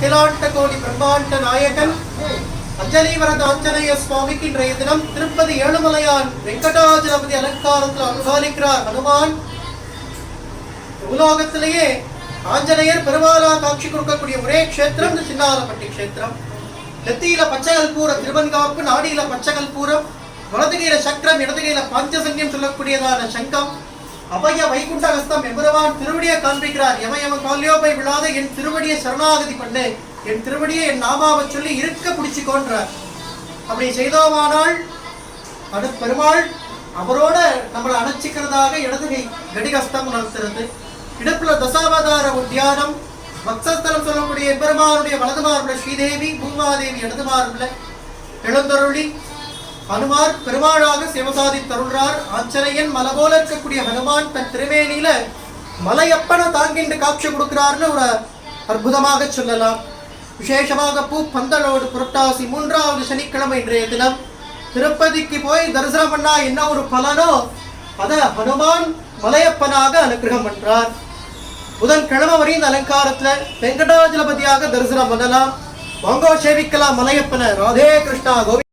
அகிலாண்ட கோடி பிரம்மாண்ட நாயகன். அஞ்சலிவரத ஆஞ்சநேய சுவாமிக்கு இன்றைய தினம் திருப்பதி ஏழுமலையான் வெங்கடாஜலபதி அலங்காரத்தில் அனுகாலிக்கிறார் ஹனுமான். உலோகத்திலேயே ஆஞ்சநேயர் பெருமாளா காட்சி கொடுக்கக்கூடிய ஒரே க்ஷேத்திரம் இந்த சின்னாலப்பட்டி க்ஷேத்திரம். நெத்தியில பூரம் திருவன்காப்பு நாடியில பச்சைகல்பூரம் வலதுகையில சக்கரம் இடதுகையில பாஞ்சசன்யம் சொல்லக்கூடியதான சங்கம். அபய வைகுண்ட ஹஸ்தம் எம்பெருமான் திருவடியை காண்பிக்கிறார். எம எம கால்யோபை விழாத என் திருவடியை சரணாகதி பண்ணு. என் திருவடியை என் நாமாவை சொல்லி இருக்க பிடிச்சிக்கோன்றார் அப்படி செய்தோமானால் அது பெருமாள் அவரோட நம்மளை அணைச்சிக்கிறதாக இடது கை கடிகஸ்தம் நடத்துறது இடுப்புல தசாவதார உத்தியானம். பக்தஸ்தலம் சொல்லக்கூடிய பெருமானுடைய வலதுமாறுள்ள ஸ்ரீதேவி பூமாதேவி இடது எழுந்தருளி ஹனுமார் பெருமாளாக சிவசாதி தருள்றார். ஆச்சரியன் மலை போல இருக்கக்கூடிய ஹனுமான் தன் திருமேனியில மலையப்பனை தாங்கிண்டு காட்சி கொடுக்கிறார்னு ஒரு அற்புதமாக சொல்லலாம். விசேஷமாக பூ பந்தலோடு புரட்டாசி மூன்றாவது சனிக்கிழமை இன்றைய தினம் திருப்பதிக்கு போய் தரிசனம் பண்ணா என்ன ஒரு பலனோ அத ஹனுமான் மலையப்பனாக அனுகிரகம் பண்றார். புதன்கிழமை வரை இந்த அலங்காரத்துல வெங்கடாஜலபதியாக தரிசனம் பண்ணலாம். வாங்கோ சேவிக்கலாம் மலையப்பனை. ராதே கிருஷ்ணா கோவி